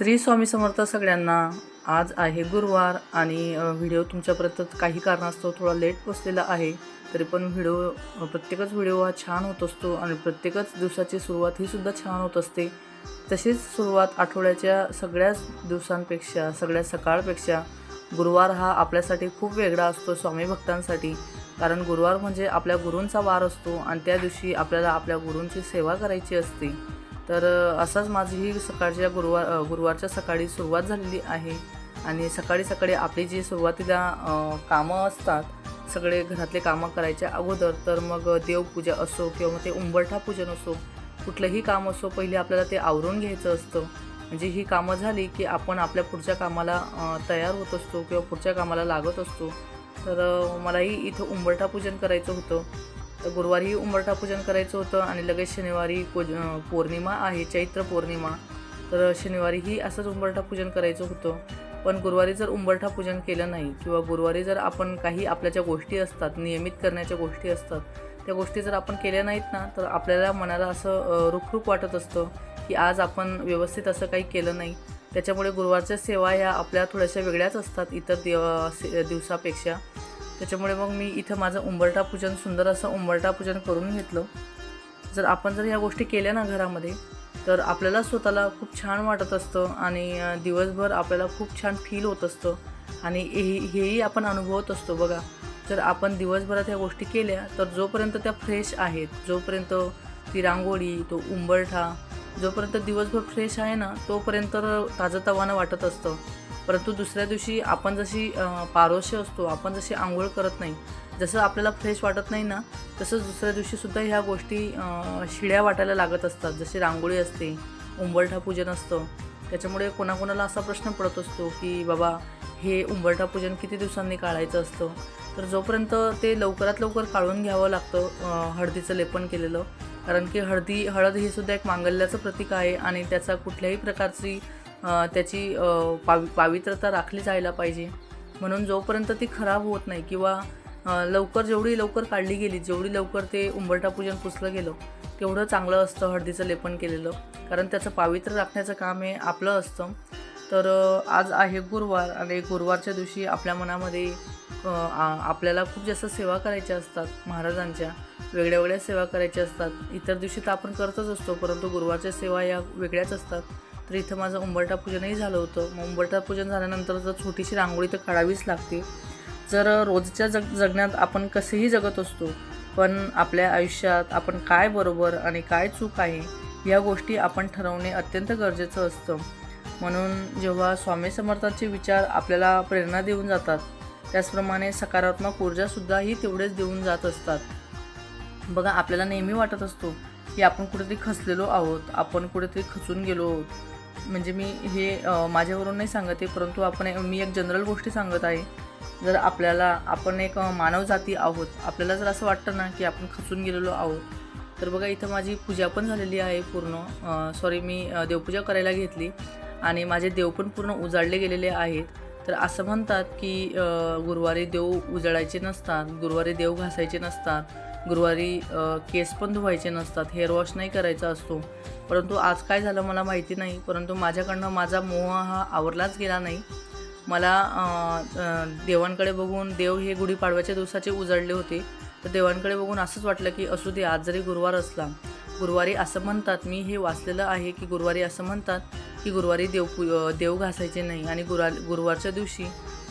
श्री स्वामी समर्थ सगळ्यांना आज आहे गुरुवार आणि व्हिडिओ तुमच्यापर्यंत काही कारणास्तव थोडा लेट पोचलेला आहे तरी पण व्हिडिओ प्रत्येकच व्हिडिओ हा छान होत असतो आणि प्रत्येकच दिवसाची सुरुवात ही सुद्धा छान होत असते. तशीच सुरुवात आठवड्याच्या सगळ्याच दिवसांपेक्षा सगळ्या सकाळपेक्षा गुरुवार हा आपल्यासाठी खूप वेगळा असतो स्वामी भक्तांसाठी. कारण गुरुवार म्हणजे आपल्या गुरूंचा वार असतो आणि त्या दिवशी आपल्याला आपल्या गुरूंची सेवा करायची असते. तर असंच असाच माझी ही सकाळच्या गुरुवार गुरुवारच्या सकाळी सुरुवात झालेली आहे. आणि सकाळी सकाळी आपली जी सुरुवातीला कामं असतात सगळे घरातले कामं करायच्या अगोदर तर मग देवपूजा असो किंवा मग ते उंबरठा पूजन असो कुठलंही काम असो पहिले आपल्याला ते आवरून घ्यायचं असतं. म्हणजे ही कामं झाली की आपण आपल्या पुढच्या कामाला तयार होत असतो किंवा पुढच्या कामाला लागत असतो. तर मलाही इथं उंबरठा पूजन करायचं होतं. तर गुरुवारी उंबरठा पूजन करायचं होतं आणि लगेच शनिवारी पूज पौर्णिमा आहे चैत्र पौर्णिमा. तर शनिवारीही असंच उंबरठा पूजन करायचं होतं. पण गुरुवारी जर उंबरठा पूजन केलं नाही किंवा गुरुवारी जर आपण काही आपल्या ज्या गोष्टी असतात नियमित करण्याच्या गोष्टी असतात त्या गोष्टी जर आपण केल्या नाहीत ना तर आपल्याला मनाला असं रुखरुख वाटत असतं की आज आपण व्यवस्थित असं काही केलं नाही. त्याच्यामुळे गुरुवारच्या सेवा ह्या आपल्या थोड्याशा वेगळ्याच असतात इतर दिव दिवसापेक्षा. त्याच्यामुळे मग मी इथं माझं उंबरठा पूजन सुंदर असं उंबरठा पूजन करून घेतलं. जर आपण जर ह्या गोष्टी केल्या ना घरामध्ये तर आपल्याला स्वतःला खूप छान वाटत असतं आणि दिवसभर आपल्याला खूप छान फील होत असतं. आणि हे हेही आपण अनुभवत असतो बघा. जर आपण दिवसभरात ह्या गोष्टी केल्या तर जोपर्यंत त्या फ्रेश आहेत जोपर्यंत ती रांगोळी तो उंबरठा जोपर्यंत दिवसभर फ्रेश आहे ना तोपर्यंत ताजंतवानं वाटत असतं. परंतु दुसऱ्या दिवशी आपण जशी पारोशी असतो आपण जशी आंघोळ करत नाही जसं आपल्याला फ्रेश वाटत नाही ना तसंच दुसऱ्या दिवशीसुद्धा ह्या गोष्टी शिड्या वाटायला लागत असतात. जशी रांगोळी असते उंबरठा पूजन असतं त्याच्यामुळे कोणाकोणाला असा प्रश्न पडत असतो की बाबा हे उंबरठा पूजन किती दिवसांनी काढायचं असतं? तर जोपर्यंत ते लवकरात लवकर काढून घ्यावं लागतं हळदीचं लेपन केलेलं कारण की हळदी हळद ही सुद्धा एक मांगल्याचं प्रतीक आहे आणि त्याचा कुठल्याही प्रकारची त्याची पावि पावित्रता राखली जायला पाहिजे. म्हणून जोपर्यंत ती खराब होत नाही किंवा लवकर जेवढी लवकर काढली गेली जेवढी लवकर ते उंबरठा पूजन पुसलं गेलं तेवढं चांगलं असतं हळदीचं लेपन केलेलं. कारण त्याचं पावित्र्य राखण्याचं काम हे आपलं असतं. तर आज आहे गुरुवार आणि गुरुवारच्या दिवशी आपल्या मनामध्ये आपल्याला खूप जास्त सेवा करायच्या असतात महाराजांच्या. वेगळ्या वेगळ्या सेवा करायच्या असतात. इतर दिवशी तर आपण करतच असतो परंतु गुरुवारच्या सेवा या वेगळ्याच असतात. तर इथं माझं उंबरठा पूजनही झालं होतं. मग उंबरठा पूजन झाल्यानंतर जर छोटीशी रांगोळी तर काढावीच लागते. जर रोजच्या जग जगण्यात आपण कसेही जगत असतो पण आपल्या आयुष्यात आपण काय बरोबर आणि काय चूक आहे या गोष्टी आपण ठरवणे अत्यंत गरजेचं असतं. म्हणून जेव्हा स्वामी समर्थांचे विचार आपल्याला प्रेरणा देऊन जातात त्याचप्रमाणे सकारात्मक ऊर्जासुद्धाही तेवढेच देऊन जात असतात. बघा आपल्याला नेहमी वाटत असतो की आपण कुठेतरी खचलेलो आहोत आपण कुठेतरी खचून गेलो आहोत. म्हणजे मी हे माझ्यावरून नाही सांगत आहे परंतु आपण मी एक जनरल गोष्टी सांगत आहे. जर आपल्याला आपण एक मानवजाती आहोत आपल्याला जर असं वाटतं ना की आपण खचून गेलेलो आहोत तर बघा इथं माझी पूजा पण झालेली आहे पूर्ण. सॉरी मी देवपूजा करायला घेतली आणि माझे देव पण पूर्ण उजाडले गेलेले आहेत. तर असं म्हणतात की गुरुवारी देव उजळायचे नसतात गुरुवारी देव घासायचे नसतात. गुरुवारी केस पण धुवायचे नसतात हेअर वॉश नाही करायचा असतो. परंतु आज काय झालं मला माहिती नाही परंतु माझ्याकडनं माझा मोह हा आवरलाच गेला नाही. मला देवांकडे बघून देव हे गुढीपाडव्याच्या दिवसाचे उजळले होते. तर देवांकडे बघून असंच वाटलं की असू दे आज जरी गुरुवार असला गुरुवारी असं म्हणतात मी हे वाचलेलं आहे की गुरुवारी असं म्हणतात की गुरुवारी देव देव घासायचे नाही. आणि गुरा गुरुवारच्या दिवशी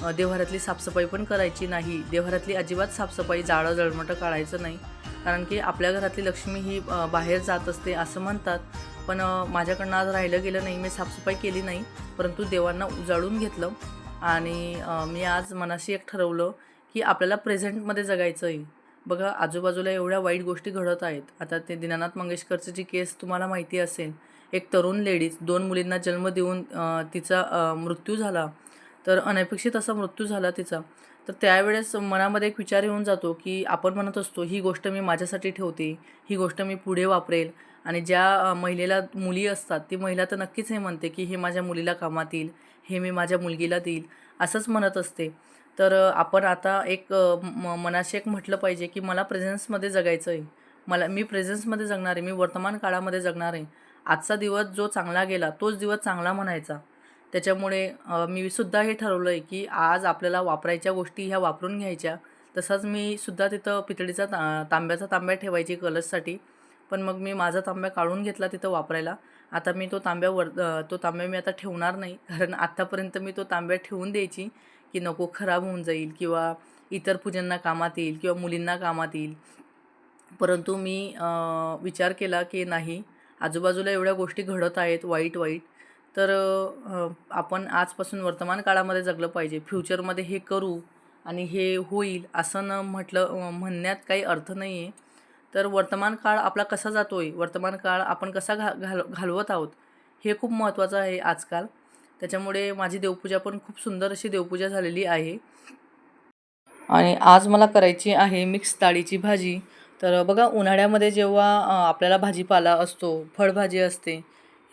अ, देवघरातली साफसफाई पण करायची नाही. देवघरातली अजिबात साफसफाई जाळं जळमटं काढायचं नाही. कारण की आपल्या घरातली लक्ष्मी ही बाहेर जात असते असं म्हणतात. पण माझ्याकडनं आज राहिलं गेलं नाही मी साफसफाई केली नाही. परंतु देवांना उजाळून घेतलं. आणि मी आज मनाशी एक ठरवलं की आपल्याला प्रेझेंटमध्ये जगायचं आहे. बघा आजूबाजूला एवढ्या वाईट गोष्टी घडत आहेत. आता ते दीनानाथ मंगेशकरची जी केस तुम्हाला माहिती असेल एक तरुण लेडीज दोन मुलींना जन्म देऊन तिचा मृत्यू झाला. तर अनपेक्षित असा मृत्यू झाला तिचा. तर त्यावेळेस मनामध्ये एक विचार येऊन जातो की आपण म्हणत असतो ही गोष्ट मी माझ्यासाठी ठेवते ही गोष्ट मी पुढे वापरेल. आणि ज्या महिलेला मुली असतात ती महिला तर नक्कीच हे म्हणते की हे माझ्या मुलीला कामात येईल हे मी माझ्या मुलगीला देईल असंच म्हणत असते. तर आपण आता एक म मनाशी एक म्हटलं पाहिजे की मला प्रेझेन्समध्ये जगायचं आहे. मला मी प्रेझेन्समध्ये जगणार आहे. मी वर्तमान काळामध्ये जगणार आहे. आजचा दिवस जो चांगला गेला तोच दिवस चांगला म्हणायचा. त्याच्यामुळे मी सुद्धा हे ठरवलं आहे की आज आपल्याला वापरायच्या गोष्टी ह्या वापरून घ्यायच्या. तसंच मी सुद्धा तिथं पितळीचा ता तांब्याचा तांब्या ठेवायची कलशसाठी. पण मग मी माझा तांब्या काढून घेतला तिथं वापरायला. आता मी तो तांब्या वर तो तांब्या मी आता ठेवणार नाही. कारण आत्तापर्यंत मी तो तांब्या ठेवून द्यायची की नको खराब होऊन जाईल किंवा इतर पूजांना कामात येईल किंवा मुलींना कामात येईल. परंतु मी विचार केला की नाही आजूबाजूला एवढ्या गोष्टी घडत आहेत वाईट वाईट. तर आपण आजपासून वर्तमान काळामध्ये जगलं पाहिजे. फ्युचरमध्ये हे करू आणि हे होईल असं न म्हटलं म्हणण्यात काही अर्थ नाही आहे तर वर्तमान काळ आपला कसा जातो आहे वर्तमान काळ आपण कसा घा घाल घालवत आहोत? हे खूप महत्त्वाचं आहे आजकाल. त्याच्यामुळे माझी देवपूजा पण खूप सुंदर अशी देवपूजा झालेली आहे. आणि आज मला करायची आहे मिक्स डाळीची भाजी. तर बघा उन्हाळ्यामध्ये जेव्हा आपल्याला भाजीपाला असतो फळभाजी असते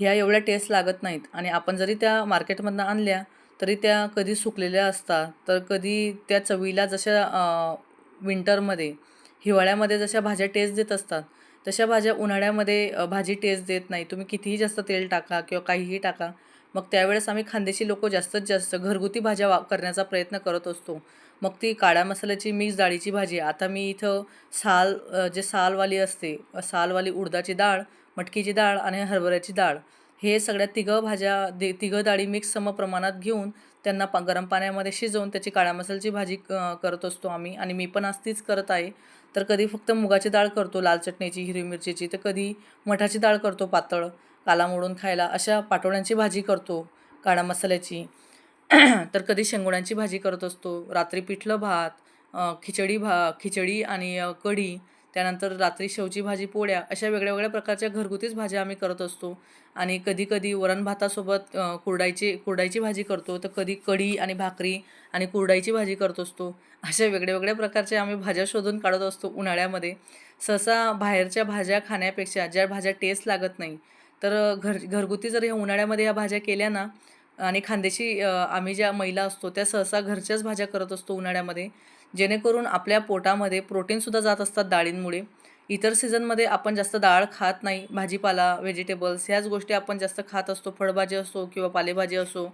ह्या एवढ्या टेस्ट लागत नाहीत. आणि आपण जरी त्या मार्केटमधनं आणल्या तरी त्या कधी सुकलेल्या असतात. तर कधी त्या चवीला जशा विंटरमध्ये हिवाळ्यामध्ये जशा भाज्या टेस्ट देत असतात तशा भाज्या उन्हाळ्यामध्ये भाजी टेस्ट देत नाही. तुम्ही कितीही जास्त तेल टाका किंवा काहीही टाका मग त्यावेळेस आम्ही खानदेशी लोक जास्तीत जास्त घरगुती भाज्या वा करण्याचा प्रयत्न करत असतो. मग ती काळ्या मसाल्याची मिक्स डाळीची भाजी आता मी इथं साल जे सालवाली असते सालवाली उडदाची डाळ मटकीची डाळ आणि हरभऱ्याची डाळ. हे सगळ्या तिघं भाज्या दे तिघं डाळी मिक्स सम प्रमाणात घेऊन त्यांना पा गरम पाण्यामध्ये शिजवून त्याची काळ्या मसाल्याची भाजी क करत असतो आम्ही. आणि मी पण आज तीच करत आहे. तर कधी फक्त मुगाची डाळ करतो लाल चटणीची हिरवी मिरचीची तर कधी मठाची डाळ करतो पातळ काला मोडून खायला अशा पाटोळ्यांची भाजी करतो काळ्या मसाल्याची. तर कधी शेंगोड्यांची भाजी करत असतो रात्री पिठलं भात खिचडी भा खिचडी आणि कढी त्यानंतर रात्री शेवची भाजी पोळ्या अशा वेगळ्या वेगळ्या प्रकारच्या घरगुतीच भाज्या आम्ही करत असतो. आणि कधी कधी वरण भातासोबत कुरडायची कुरडायची भाजी करतो. तर कधी कढी आणि भाकरी आणि कुरडायची भाजी करत असतो. अशा वेगळ्या वेगळ्या प्रकारच्या आम्ही भाज्या शोधून काढत असतो उन्हाळ्यामध्ये. सहसा बाहेरच्या भाज्या खाण्यापेक्षा ज्या भाज्या टेस्ट लागत नाही तर घर घरगुती जर ह्या उन्हाळ्यामध्ये ह्या भाज्या केल्या ना आणि खानदेशी आम्ही ज्या महिला असतो त्या सहसा घरच्याच भाज्या करत असतो उन्हाळ्यामध्ये. जेणेकरून आपल्या पोटामध्ये प्रोटीनसुद्धा जात असतात डाळींमुळे. इतर सीझनमध्ये आपण जास्त डाळ खात नाही. भाजीपाला व्हेजिटेबल्स ह्याच गोष्टी आपण जास्त खात असतो. फळभाजी असो किंवा पालेभाजी असो.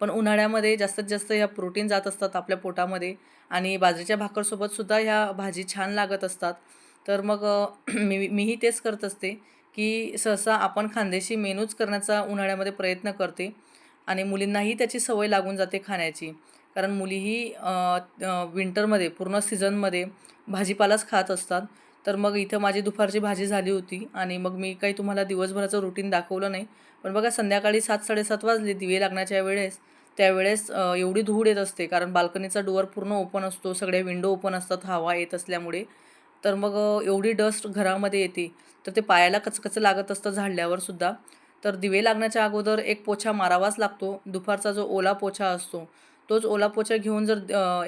पण उन्हाळ्यामध्ये जास्तीत जास्त ह्या प्रोटीन जात असतात आपल्या पोटामध्ये आणि बाजरीच्या भाकरसोबतसुद्धा ह्या भाजी छान लागत असतात. तर मग मी मीही तेच करत असते की सहसा आपण खानदेशी मेनूच करण्याचा उन्हाळ्यामध्ये प्रयत्न करते. आणि मुलींनाही त्याची सवय लागून जाते खाण्याची. कारण मुलीही विंटरमध्ये पूर्ण सीझनमध्ये भाजीपालाच खात असतात. तर मग इथं माझी दुपारची भाजी झाली होती आणि मग मी काही तुम्हाला दिवसभराचं रुटीन दाखवलं नाही. पण बघा संध्याकाळी सात साडेसात वाजले दिवे लागण्याच्या वेळेस. त्यावेळेस एवढी धूळ येत असते. कारण बाल्कनीचा डोअर पूर्ण ओपन असतो. सगळ्या विंडो ओपन असतात. हवा येत असल्यामुळे. तर मग एवढी डस्ट घरामध्ये येते. तर ते पायाला कचकच लागत असतं झाडल्यावर सुद्धा. तर दिवे लागण्याच्या अगोदर एक पोछा मारावाच लागतो. दुपारचा जो ओला पोछा असतो तोच ओला पोछा घेऊन जर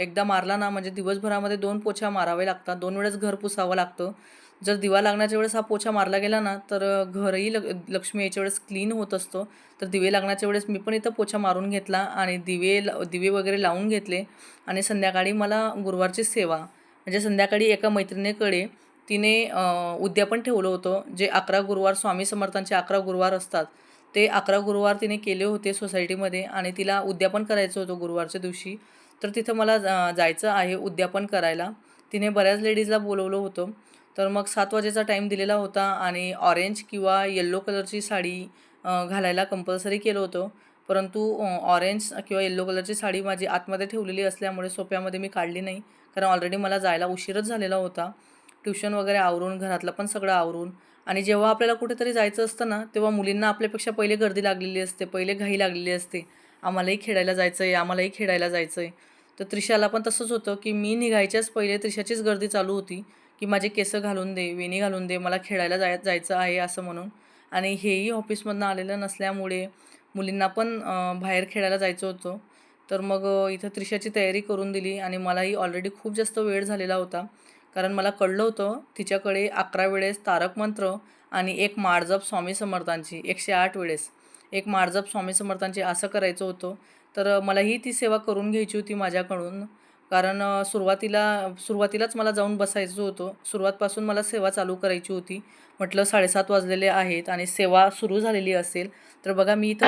एकदा मारला ना म्हणजे दिवसभरामध्ये दोन पोछा मारावे लागतात. दोन वेळेस घर पुसावं लागतं. जर दिवा लागण्याच्या वेळेस हा पोछा मारला गेला ना तर घरही ल लक्ष्मी याच्या वेळेस क्लीन होत असतं. तर दिवे लागण्याच्या वेळेस मी पण इथं पोछा मारून घेतला आणि दिवे ल दिवे वगैरे लावून घेतले. आणि संध्याकाळी मला गुरुवारची सेवा म्हणजे संध्याकाळी एका मैत्रिणीकडे तिने उद्यापन ठेवलं होतं. जे अकरा गुरुवार स्वामी समर्थांचे अकरा गुरुवार असतात ते अकरा गुरुवार तिने केले होते सोसायटीमध्ये आणि तिला उद्यापन करायचं होतं गुरुवारच्या दिवशी. तर तिथं मला जा जायचं आहे उद्यापन करायला. तिने बऱ्याच लेडीजला बोलवलं होतं. तर मग सात वाजेचा टाईम दिलेला होता आणि ऑरेंज किंवा येल्लो कलरची साडी घालायला कंपल्सरी केलं होतं. परंतु ऑरेंज किंवा येल्लो कलरची साडी माझी आतमध्ये ठेवलेली असल्यामुळे सोप्यामध्ये मी काढली नाही. कारण ऑलरेडी मला जायला उशीरच झालेला होता. ट्युशन वगैरे आवरून घरातलं पण सगळं आवरून. आणि जेव्हा आपल्याला कुठेतरी जायचं असतं ना तेव्हा मुलींना आपल्यापेक्षा पहिले गर्दी लागलेली असते पहिले घाई लागलेली असते. आम्हालाही खेळायला जायचं आहे आम्हालाही खेळायला जायचं आहे तर त्रिशाला पण तसंच होतं की मी निघायच्याच पहिले त्रिशाचीच गर्दी चालू होती की माझे केस घालून दे वेणी घालून दे मला खेळायला जाय जायचं आहे असं म्हणून. आणि हेही ऑफिसमधनं आलेलं नसल्यामुळे मुलींना पण बाहेर खेळायला जायचं होतं. तर मग इथं त्रिशाची तयारी करून दिली आणि मलाही ऑलरेडी खूप जास्त वेळ झालेला होता. कारण मला कळलं होतं तिच्याकडे अकरा वेळेस तारक मंत्र आणि एक माळजप स्वामी समर्थांची एकशे आठ वेळेस. एक माळजप स्वामी समर्थांची असं करायचं होतं. तर मलाही ती सेवा करून घ्यायची होती माझ्याकडून. कारण सुरुवातीला सुरुवातीलाच मला जाऊन बसायचं होतं. सुरुवातपासून मला सेवा चालू करायची होती. म्हटलं साडेसात वाजलेले आहेत आणि सेवा सुरू झालेली असेल तर बघा मी इथं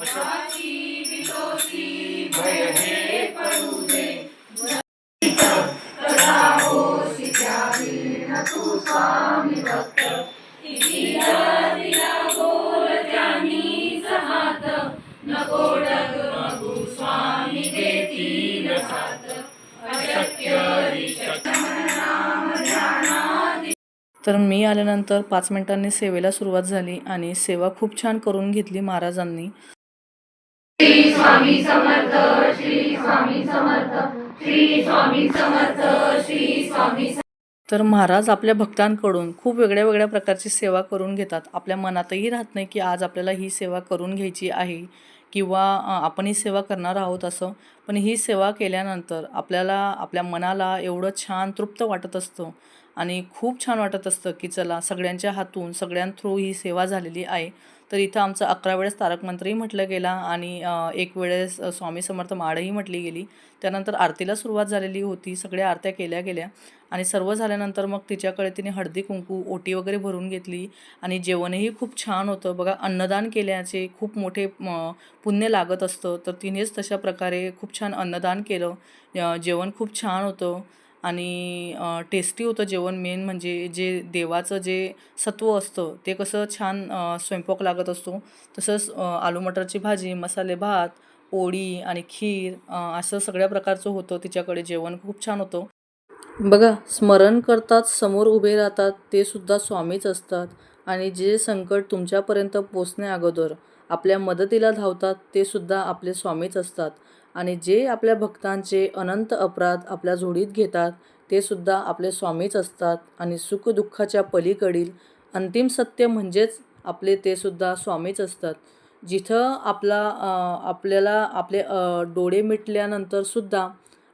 बसलेली आहे तर मी आल्यानंतर पाच मिनिटांनी सेवेला सुरुवात झाली आणि सेवा खूप छान करून घेतली महाराजांनी. तर महाराज आपल्या भक्तांकडून खूप वेगळ्या वेगळ्या प्रकारची सेवा करून घेतात. आपल्या मनातही राहत नाही की आज आपल्याला ही सेवा करून घ्यायची आहे किंवा आपण ही सेवा करणार आहोत असं. पण ही सेवा केल्यानंतर आपल्याला आपल्या मनाला एवढं छान तृप्त वाटत असतं. आणि खूप छान वाटत असतं की चला सगळ्यांच्या हातून सगळ्यां थ्रू ही सेवा झालेली आहे. तर इथं आमचं अकरा वेळेस तारक मंत्रही म्हटलं गेला आणि एक वेळेस स्वामी समर्थ माळही म्हटली गेली. त्यानंतर आरतीला सुरुवात झालेली होती सगळ्या आरत्या केल्या गेल्या आणि सर्व झाल्यानंतर मग तिच्याकडे तिने हळदी कुंकू ओटी वगैरे भरून घेतली आणि जेवणही खूप छान होतं. बघा अन्नदान केल्याचे खूप मोठे पुण्य लागत असतं. तर तिनेच तशा प्रकारे खूप छान अन्नदान केलं. जेवण खूप छान होतं. आणि टेस्टी होतं जेवण मेन म्हणजे जे देवाचं जे सत्व असतं ते कसं छान स्वयंपाक लागत असतो. तसंच आलू मटरची भाजी मसाले भात पोळी आणि खीर असं सगळ्या प्रकारचं होतं. तिच्याकडे जेवण खूप छान होतं. बघा स्मरण करतात समोर उभे राहतात ते सुद्धा स्वामीच असतात. आणि जे संकट तुमच्यापर्यंत पोचण्या अगोदर आपल्या मदतीला धावतात ते सुद्धा आपले स्वामीच असतात. आणि जे आपल्या भक्तांचे अनंत अपराध आपल्या झोडीत घेतात ते सुद्धा आपले स्वामीच असतात आणि सुखदुःखाच्या पलीकडील अंतिम सत्य म्हणजेच आपले ते सुद्धा स्वामीच असतात. जिथं आपला आपल्याला आपले डोळे मिटल्यानंतर सुद्धा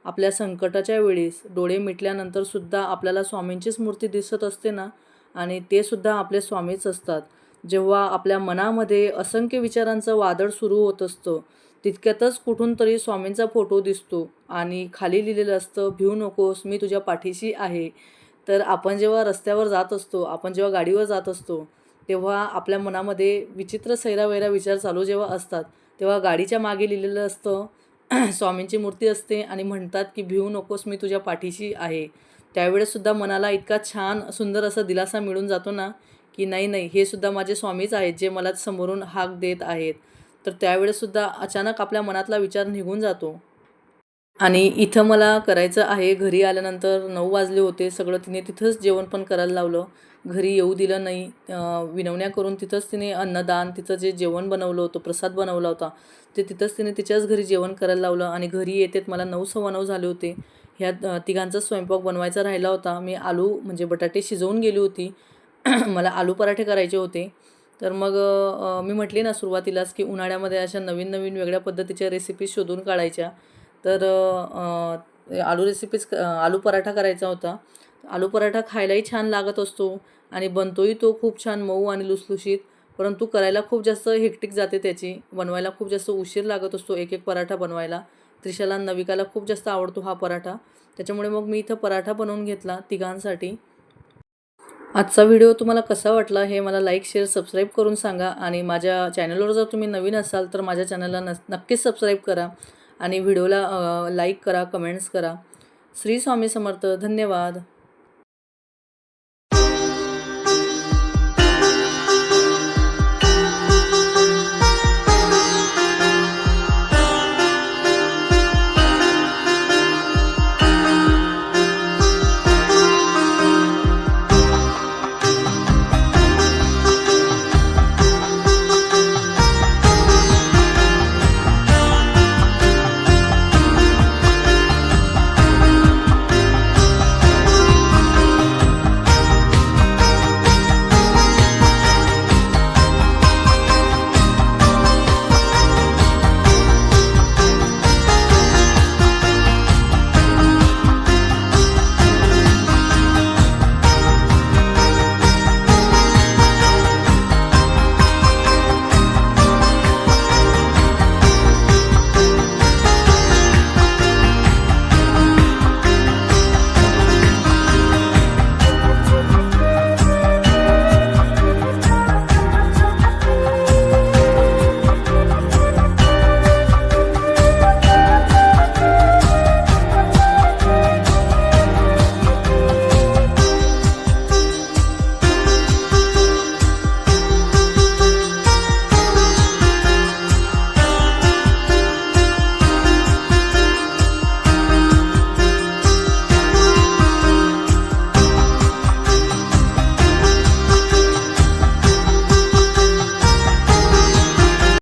आपल्या संकटाच्या वेळेस डोळे मिटल्यानंतर सुद्धा आपल्याला स्वामींचीच मूर्ती दिसत असते ना आणि ते सुद्धा आपले स्वामीच असतात. जेव्हा आपल्या मनामध्ये असंख्य विचारांचं वादळ सुरू होत असतं तितक्यातच कुठून तरी स्वामींचा फोटो दिसतो आणि खाली लिहिलेलं असतं भिऊ नकोस मी तुझ्या पाठीशी आहे. तर आपण जेव्हा रस्त्यावर जात असतो आपण जेव्हा गाडीवर जात असतो तेव्हा आपल्या मनामध्ये विचित्र सैरावैरा विचार चालू जेव्हा असतात तेव्हा गाडीच्या मागे लिहिलेलं असतं स्वामींची मूर्ती असते आणि म्हणतात की भिऊ नकोस मी तुझ्या पाठीशी आहे. त्यावेळेससुद्धा मनाला इतका छान सुंदर असा दिलासा मिळून जातो ना की नाही नाही हे सुद्धा माझे स्वामीच आहेत जे मला समोरून हाक देत आहेत. तर त्यावेळेससुद्धा अचानक आपल्या मनातला विचार निघून जातो. आणि इथं मला करायचं आहे घरी आल्यानंतर नऊ वाजले होते सगळं तिने तिथंच जेवण पण करायला लावलं. घरी येऊ दिलं नाही विनवण्या करून तिथंच तिने अन्नदान तिचं जे जेवण बनवलं होतं प्रसाद बनवला होता ते तिथंच तिने तिच्याच घरी जेवण करायला लावलं. आणि घरी येतेत मला नऊ सव्वा नऊ झाले होते. ह्या तिघांचा स्वयंपाक बनवायचा राहिला होता. मी आलू म्हणजे बटाटे शिजवून गेली होती. मला आलू पराठे करायचे होते. तर मग मी म्हटली ना सुरुवातीलाच की उन्हाळ्यामध्ये अशा नवीन नवीन वेगळ्या पद्धतीच्या रेसिपीज शोधून काढायच्या. तर आलू रेसिपीज आलू पराठा करायचा होता. आलू पराठा खायलाही छान लागत असतो आणि बनतोही तो खूप छान मऊ आणि लुसलुशीत. परंतु करायला खूप जास्त हेक्टिक जाते त्याची. बनवायला खूप जास्त उशीर लागत असतो एक एक पराठा बनवायला. त्रिशाला नविकाला खूप जास्त आवडतो हा पराठा. त्याच्यामुळे मग मी इथं पराठा बनवून घेतला तिघांसाठी. आजचा व्हिडिओ तुम्हाला कसा वाटला हे मला लाईक शेअर सबस्क्राईब करून सांगा. आणि माझ्या चॅनलवर जर तुम्ही नवीन असाल तर माझ्या चॅनलला नस नक्कीच सबस्क्राईब करा. आणि व्हिडिओला लाईक करा कमेंट्स करा. श्री स्वामी समर्थ. धन्यवाद.